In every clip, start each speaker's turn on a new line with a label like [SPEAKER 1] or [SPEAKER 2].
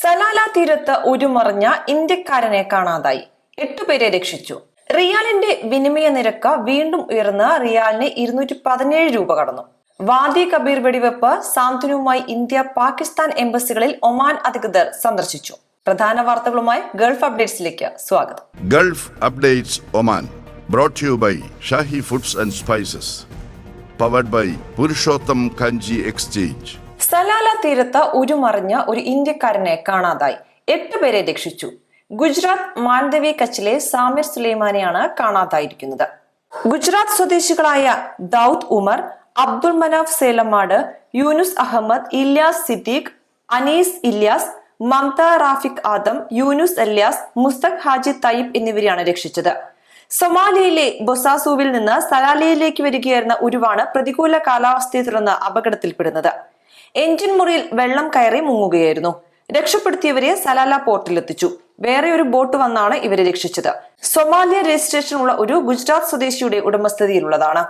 [SPEAKER 1] Salalah തീരത്ത് ഉരുമറിഞ്ഞ ഇന്ത്യക്കാരനെ കാണാതായി. എട്ടുപേരെ രക്ഷിച്ചു. റിയാലിന്റെ വിനിമയ നിരക്ക് വീണ്ടും ഉയർന്ന് റിയാലിന് ഇരുന്നൂറ്റി പതിനേഴ് രൂപ കടന്നു. വാദി കബീർ വെടിവെപ്പ് സാന്ത്വനവുമായി ഇന്ത്യ പാകിസ്ഥാൻ എംബസികളിൽ ഒമാൻ അധികൃതർ സന്ദർശിച്ചു. പ്രധാന വാർത്തകളുമായി ഗൾഫ് അപ്ഡേറ്റ്സിലേക്ക് സ്വാഗതം.
[SPEAKER 2] Gulf updates Oman brought you by Shahi foods and spices powered by Purushottam Kanji Kanji
[SPEAKER 1] Salalah തീരത്ത് ഉരുമറിഞ്ഞ ഒരു ഇന്ത്യക്കാരനെ കാണാതായി. എട്ടുപേരെ രക്ഷിച്ചു. ഗുജറാത്ത് മാൻഡവി കച്ചിലെ സാമിർ സുലൈമാനെയാണ് കാണാതായിരിക്കുന്നത്. ഗുജറാത്ത് സ്വദേശികളായ ദൌദ് ഉമർ അബ്ദുൾ മനാഫ് സേലമാട് യൂനുസ് അഹമ്മദ് ഇല്യാസ് സിദ്ദീഖ് അനീസ് ഇല്യാസ് മംത റാഫിഖ് ആദം യൂനുസ് അല്യാസ് മുസ്തഖ് ഹാജി തയ്യിബ് എന്നിവരെയാണ് രക്ഷിച്ചത്. സൊമാലിയയിലെ ബൊസാസുവിൽ നിന്ന് സലാലയിലേക്ക് വരികയായിരുന്ന ഉരുവാണ് പ്രതികൂല കാലാവസ്ഥയെ തുടർന്ന് അപകടത്തിൽപ്പെടുന്നത്. എഞ്ചിൻ മുറിയിൽ വെള്ളം കയറി മുങ്ങുകയായിരുന്നു. രക്ഷപ്പെടുത്തിയവരെ സലാല പോർട്ടിലെത്തിച്ചു. വേറെ ഒരു ബോട്ട് വന്നാണ് ഇവരെ രക്ഷിച്ചത്. സൊമാലിയ രജിസ്ട്രേഷൻ ഉള്ള ഒരു ഗുജറാത്ത് സ്വദേശിയുടെ ഉടമസ്ഥതയിലുള്ളതാണ്.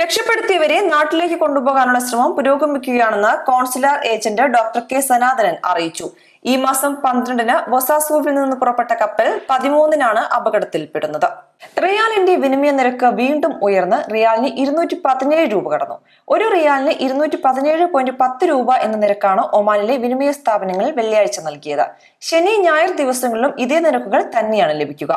[SPEAKER 1] രക്ഷപ്പെടുത്തിയവരെ നാട്ടിലേക്ക് കൊണ്ടുപോകാനുള്ള ശ്രമം പുരോഗമിക്കുകയാണെന്ന് consular agent doctor K Sanathanan അറിയിച്ചു. ഈ മാസം പന്ത്രണ്ടിന് വൊസാസോവിൽ നിന്ന് പുറപ്പെട്ട കപ്പൽ പതിമൂന്നിനാണ് അപകടത്തിൽപ്പെടുന്നത്. റിയാലിന്റെ വിനിമയ നിരക്ക് വീണ്ടും ഉയർന്ന് റിയാലിന് ഇരുന്നൂറ്റി പതിനേഴ് രൂപ കടന്നു. ഒരു റിയാലിന് ഇരുന്നൂറ്റി പതിനേഴ് പോയിന്റ് പത്ത് രൂപ എന്ന നിരക്കാണ് ഒമാനിലെ വിനിമയ സ്ഥാപനങ്ങളിൽ വെള്ളിയാഴ്ച നൽകിയത്. ശനി ഞായർ ദിവസങ്ങളിലും ഇതേ നിരക്കുകൾ തന്നെയാണ് ലഭിക്കുക.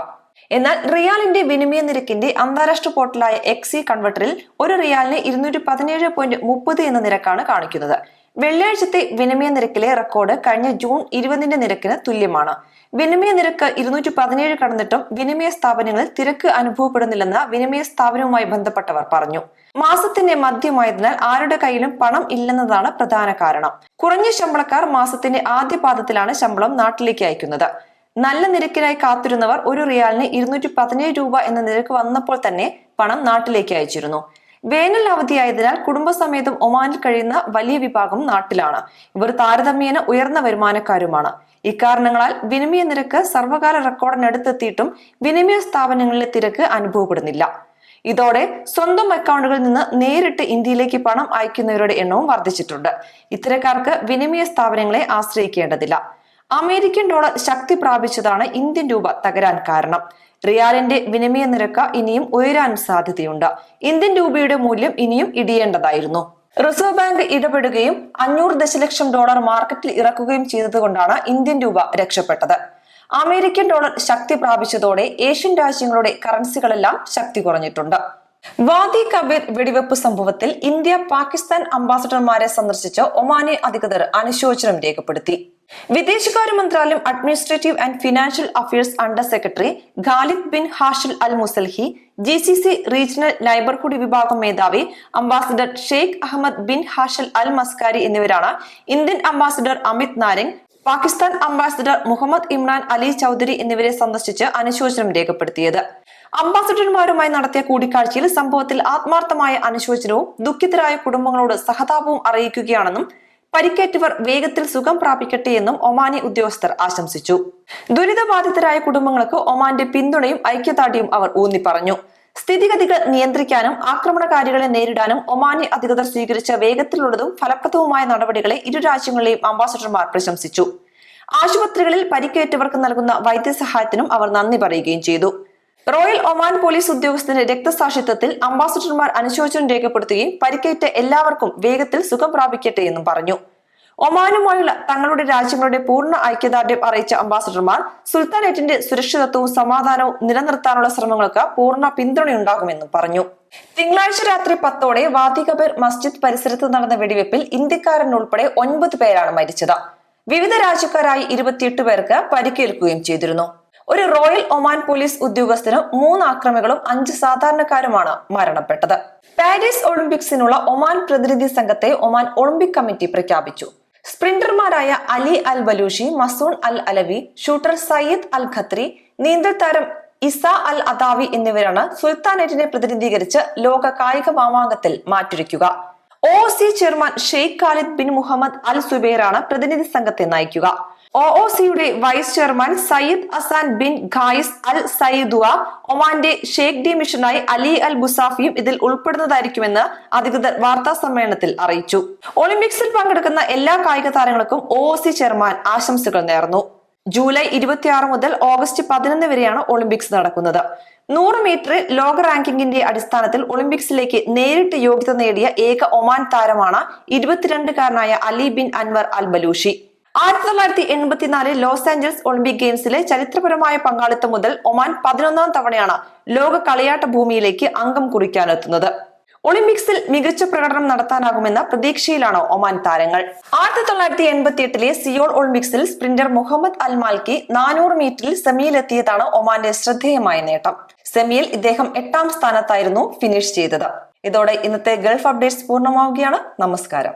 [SPEAKER 1] എന്നാൽ റിയാലിന്റെ വിനിമയ നിരക്കിന്റെ അന്താരാഷ്ട്ര പോർട്ടലായ എക്സി കൺവെർട്ടറിൽ ഒരു റിയാലിന് ഇരുന്നൂറ്റി പതിനേഴ് പോയിന്റ് മുപ്പത് എന്ന നിരക്കാണ് കാണിക്കുന്നത്. വെള്ളിയാഴ്ചത്തെ വിനിമയ നിരക്കിലെ റെക്കോർഡ് കഴിഞ്ഞ ജൂൺ ഇരുപതിന്റെ നിരക്കിന് തുല്യമാണ്. വിനിമയ നിരക്ക് ഇരുന്നൂറ്റി പതിനേഴ് കടന്നിട്ടും വിനിമയ സ്ഥാപനങ്ങളിൽ തിരക്ക് അനുഭവപ്പെടുന്നില്ലെന്ന് വിനിമയ സ്ഥാപനവുമായി ബന്ധപ്പെട്ടവർ പറഞ്ഞു. മാസത്തിന്റെ മധ്യമായതിനാൽ ആരുടെ കയ്യിലും പണം ഇല്ലെന്നതാണ് പ്രധാന കാരണം. കുറഞ്ഞ ശമ്പളക്കാർ മാസത്തിന്റെ ആദ്യ പാദത്തിലാണ് ശമ്പളം നാട്ടിലേക്ക് അയക്കുന്നത്. നല്ല നിരക്കിനായി കാത്തിരുന്നവർ ഒരു റിയാലിന് ഇരുന്നൂറ്റി പതിനേഴ് രൂപ എന്ന നിരക്ക് വന്നപ്പോൾ തന്നെ പണം നാട്ടിലേക്ക് അയച്ചിരുന്നു. വേനൽ അവധിയായതിനാൽ കുടുംബസമേതം ഒമാനിൽ കഴിയുന്ന വലിയ വിഭാഗം നാട്ടിലാണ്. ഇവർ താരതമ്യേന ഉയർന്ന വരുമാനക്കാരുമാണ്. ഇക്കാരണങ്ങളാൽ വിനിമയ നിരക്ക് സർവകാല റെക്കോർഡിനടുത്തെത്തിയിട്ടും വിനിമയ സ്ഥാപനങ്ങളിലെ തിരക്ക് അനുഭവപ്പെടുന്നില്ല. ഇതോടെ സ്വന്തം അക്കൗണ്ടുകളിൽ നിന്ന് നേരിട്ട് ഇന്ത്യയിലേക്ക് പണം അയക്കുന്നവരുടെ എണ്ണവും വർദ്ധിച്ചിട്ടുണ്ട്. ഇത്തരക്കാർക്ക് വിനിമയ സ്ഥാപനങ്ങളെ ആശ്രയിക്കേണ്ടതില്ല. അമേരിക്കൻ ഡോളർ ശക്തി പ്രാപിച്ചതാണ് ഇന്ത്യൻ രൂപ തകരാൻ കാരണം. റിയാലിന്റെ വിനിമയ നിരക്ക് ഇനിയും ഉയരാൻ സാധ്യതയുണ്ട്. ഇന്ത്യൻ രൂപയുടെ മൂല്യം ഇനിയും ഇടിയേണ്ടതായിരുന്നു. റിസർവ് ബാങ്ക് ഇടപെടുകയും അഞ്ഞൂറ് ദശലക്ഷം ഡോളർ മാർക്കറ്റിൽ ഇറക്കുകയും ചെയ്തതുകൊണ്ടാണ് ഇന്ത്യൻ രൂപ രക്ഷപ്പെട്ടത്. അമേരിക്കൻ ഡോളർ ശക്തി പ്രാപിച്ചതോടെ ഏഷ്യൻ രാജ്യങ്ങളുടെ കറൻസികളെല്ലാം ശക്തി കുറഞ്ഞിട്ടുണ്ട്. വാദി കബീർ വെടിവെപ്പ് സംഭവത്തിൽ ഇന്ത്യ പാകിസ്ഥാൻ അംബാസഡർമാരെ സന്ദർശിച്ച ഒമാനി അധികൃതർ അനുശോചനം രേഖപ്പെടുത്തി. വിദേശകാര്യ മന്ത്രാലയം administrative and financial affairs under secretary Khalid bin Hashil al Musalhi G C C regional neighbourhood വിഭാഗം മേധാവി ambassador Sheikh Ahmed bin Hashel al Maskari എന്നിവരാണ് Indian ambassador Amit Narang Pakistan ambassador Muhammad Imran Ali Chaudhry എന്നിവരെ സന്ദർശിച്ച് അനുശോചനം രേഖപ്പെടുത്തിയത്. അംബാസിഡർമാരുമായി നടത്തിയ കൂടിക്കാഴ്ചയിൽ സംഭവത്തിൽ ആത്മാർത്ഥമായ അനുശോചനവും ദുഃഖിതരായ കുടുംബങ്ങളോട് സഹതാപവും അറിയിക്കുകയാണെന്നും പരിക്കേറ്റവർ വേഗത്തിൽ സുഖം പ്രാപിക്കട്ടെ എന്നും ഒമാനി ഉദ്യോഗസ്ഥർ ആശംസിച്ചു. ദുരിതബാധിതരായ കുടുംബങ്ങൾക്ക് ഒമാന്റെ പിന്തുണയും ഐക്യദാർഢ്യവും അവർ ഊന്നി പറഞ്ഞു സ്ഥിതിഗതികൾ നിയന്ത്രിക്കാനും ആക്രമണകാരികളെ നേരിടാനും ഒമാനി അധികൃതർ സ്വീകരിച്ച വേഗത്തിലുള്ളതും ഫലപ്രദവുമായ നടപടികളെ ഇരു രാജ്യങ്ങളിലെയും അംബാസഡർമാർ പ്രശംസിച്ചു. ആശുപത്രികളിൽ പരിക്കേറ്റവർക്ക് നൽകുന്ന വൈദ്യസഹായത്തിനും അവർ നന്ദി പറയുകയും ചെയ്തു. റോയൽ ഒമാൻ പോലീസ് ഉദ്യോഗസ്ഥന്റെ രക്തസാക്ഷിത്വത്തിൽ അംബാസഡർമാർ അനുശോചനം രേഖപ്പെടുത്തുകയും പരിക്കേറ്റ എല്ലാവർക്കും വേഗത്തിൽ സുഖം പ്രാപിക്കട്ടെ എന്നും പറഞ്ഞു. ഒമാനുമായുള്ള തങ്ങളുടെ രാജ്യങ്ങളുടെ പൂർണ ഐക്യദാർഢ്യം അറിയിച്ച അംബാസഡർമാർ സുൽത്താനേറ്റിന്റെ സുരക്ഷിതത്വവും സമാധാനവും നിലനിർത്താനുള്ള ശ്രമങ്ങൾക്ക് പൂർണ പിന്തുണയുണ്ടാകുമെന്നും പറഞ്ഞു. തിങ്കളാഴ്ച രാത്രി പത്തോടെ വാതികബർ മസ്ജിദ് പരിസരത്ത് നടന്ന വെടിവെപ്പിൽ ഇന്ത്യക്കാരൻ ഉൾപ്പെടെ ഒൻപത് പേരാണ് മരിച്ചത്. വിവിധ രാജ്യക്കാരായി ഇരുപത്തിയെട്ട് പേർക്ക് പരിക്കേൽക്കുകയും ചെയ്തിരുന്നു. ഒരു റോയൽ ഒമാൻ പോലീസ് ഉദ്യോഗസ്ഥനും മൂന്ന് ആക്രമികളും അഞ്ച് സാധാരണക്കാരുമാണ് മരണപ്പെട്ടത്. പാരീസ് ഒളിമ്പിക്സിനുള്ള ഒമാൻ പ്രതിനിധി സംഘത്തെ ഒമാൻ ഒളിമ്പിക് കമ്മിറ്റി പ്രഖ്യാപിച്ചു. സ്പ്രിന്റർമാരായ Ali al Balushi Mazoon al Alawi shooter Sayyid al Khatri നീന്തൽ താരം ഇസ അൽ അദാവി എന്നിവരാണ് സുൽത്താനേറ്റിനെ പ്രതിനിധീകരിച്ച് ലോക കായിക മാമാങ്കത്തിൽ മാറ്റുരയ്ക്കുക. O C chairman Sheikh Khalid bin Muhammad al സുബൈറാണ് പ്രതിനിധി സംഘത്തെ നയിക്കുക. ഒ ഒ സിയുടെ vice chairman Sayyid Azzan bin Qais al സയ്യിദുവ ഒമാന്റെ ഷേഖ് ഡി മിഷനായി അലി അൽ ബുസാഫിയും ഇതിൽ ഉൾപ്പെടുന്നതായിരിക്കുമെന്ന് അധികൃതർ വാർത്താ സമ്മേളനത്തിൽ അറിയിച്ചു. ഒളിമ്പിക്സിൽ പങ്കെടുക്കുന്ന എല്ലാ കായിക താരങ്ങൾക്കും ഒ ഒ സി ചെയർമാൻ ആശംസകൾ നേർന്നു. ജൂലൈ ഇരുപത്തിയാറ് മുതൽ ഓഗസ്റ്റ് പതിനൊന്ന് വരെയാണ് ഒളിമ്പിക്സ് നടക്കുന്നത്. നൂറ് മീറ്റർ ലോക റാങ്കിങ്ങിന്റെ അടിസ്ഥാനത്തിൽ ഒളിമ്പിക്സിലേക്ക് നേരിട്ട് യോഗ്യത നേടിയ ഏക ഒമാൻ താരമാണ് ഇരുപത്തിരണ്ടുകാരനായ Ali bin Anwar al Balushi ആയിരത്തി തൊള്ളായിരത്തി എൺപത്തിനാലിൽ ലോസ് ആഞ്ചൽസ് ഒളിമ്പിക് ഗെയിംസിലെ ചരിത്രപരമായ പങ്കാളിത്തം മുതൽ ഒമാൻ പതിനൊന്നാം തവണയാണ് ലോക കളിയാട്ട ഭൂമിയിലേക്ക് അംഗം കുറിക്കാനെത്തുന്നത്. ഒളിമ്പിക്സിൽ മികച്ച പ്രകടനം നടത്താനാകുമെന്ന പ്രതീക്ഷയിലാണ് ഒമാൻ താരങ്ങൾ. ആയിരത്തി തൊള്ളായിരത്തി എൺപത്തി എട്ടിലെ സിയോൾ ഒളിമ്പിക്സിൽ സ്പ്രിന്റർ മുഹമ്മദ് അൽ മാൽക്കി നാനൂറ് മീറ്ററിൽ സെമിയിലെത്തിയതാണ് ഒമാന്റെ ശ്രദ്ധേയമായ നേട്ടം. സെമിയിൽ ഇദ്ദേഹം എട്ടാം സ്ഥാനത്തായിരുന്നു ഫിനിഷ് ചെയ്തത്. ഇതോടെ ഇന്നത്തെ ഗൾഫ് അപ്ഡേറ്റ്സ് പൂർണമാവുകയാണ്. നമസ്കാരം.